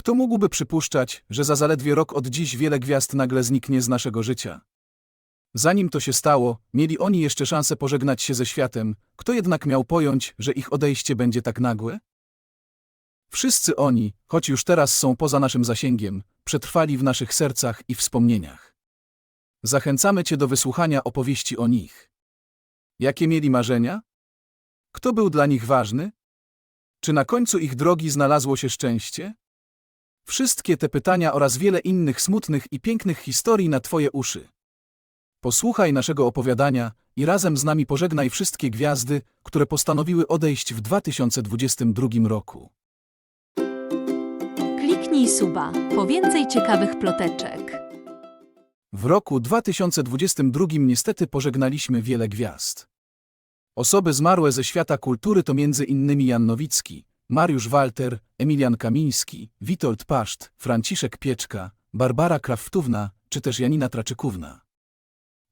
Kto mógłby przypuszczać, że za zaledwie rok od dziś wiele gwiazd nagle zniknie z naszego życia? Zanim to się stało, mieli oni jeszcze szansę pożegnać się ze światem, kto jednak miał pojąć, że ich odejście będzie tak nagłe? Wszyscy oni, choć już teraz są poza naszym zasięgiem, przetrwali w naszych sercach i wspomnieniach. Zachęcamy Cię do wysłuchania opowieści o nich. Jakie mieli marzenia? Kto był dla nich ważny? Czy na końcu ich drogi znalazło się szczęście? Wszystkie te pytania oraz wiele innych smutnych i pięknych historii na Twoje uszy. Posłuchaj naszego opowiadania i razem z nami pożegnaj wszystkie gwiazdy, które postanowiły odejść w 2022 roku. Kliknij suba po więcej ciekawych ploteczek. W roku 2022 niestety pożegnaliśmy wiele gwiazd. Osoby zmarłe ze świata kultury to m.in. Jan Nowicki, Mariusz Walter, Emilian Kamiński, Witold Paszt, Franciszek Pieczka, Barbara Kraftówna czy też Janina Traczykówna.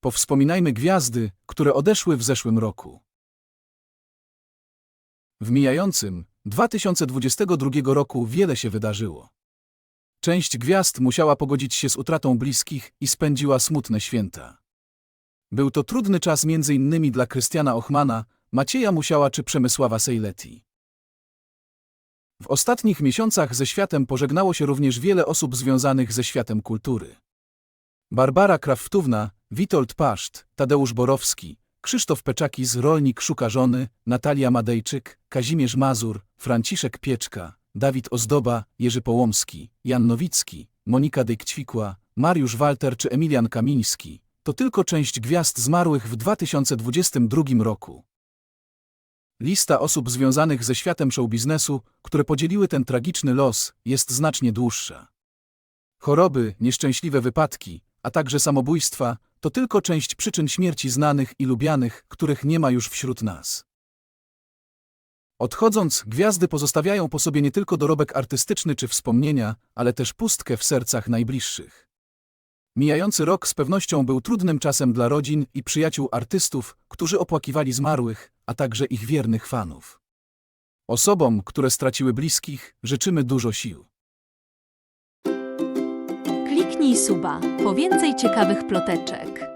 Powspominajmy gwiazdy, które odeszły w zeszłym roku. W mijającym 2022 roku wiele się wydarzyło. Część gwiazd musiała pogodzić się z utratą bliskich i spędziła smutne święta. Był to trudny czas innymi dla Krystiana Ochmana, Macieja Musiała czy Przemysława Sejleti. W ostatnich miesiącach ze światem pożegnało się również wiele osób związanych ze światem kultury. Barbara Kraftówna, Witold Paszt, Tadeusz Borowski, Krzysztof Peczakis, rolnik szuka żony, Natalia Madejczyk, Kazimierz Mazur, Franciszek Pieczka, Dawid Ozdoba, Jerzy Połomski, Jan Nowicki, Monika Dejkćwikła, Mariusz Walter czy Emilian Kamiński to tylko część gwiazd zmarłych w 2022 roku. Lista osób związanych ze światem showbiznesu, które podzieliły ten tragiczny los, jest znacznie dłuższa. Choroby, nieszczęśliwe wypadki, a także samobójstwa to tylko część przyczyn śmierci znanych i lubianych, których nie ma już wśród nas. Odchodząc, gwiazdy pozostawiają po sobie nie tylko dorobek artystyczny czy wspomnienia, ale też pustkę w sercach najbliższych. Mijający rok z pewnością był trudnym czasem dla rodzin i przyjaciół artystów, którzy opłakiwali zmarłych, a także ich wiernych fanów. Osobom, które straciły bliskich, życzymy dużo sił. Kliknij suba po więcej ciekawych ploteczek.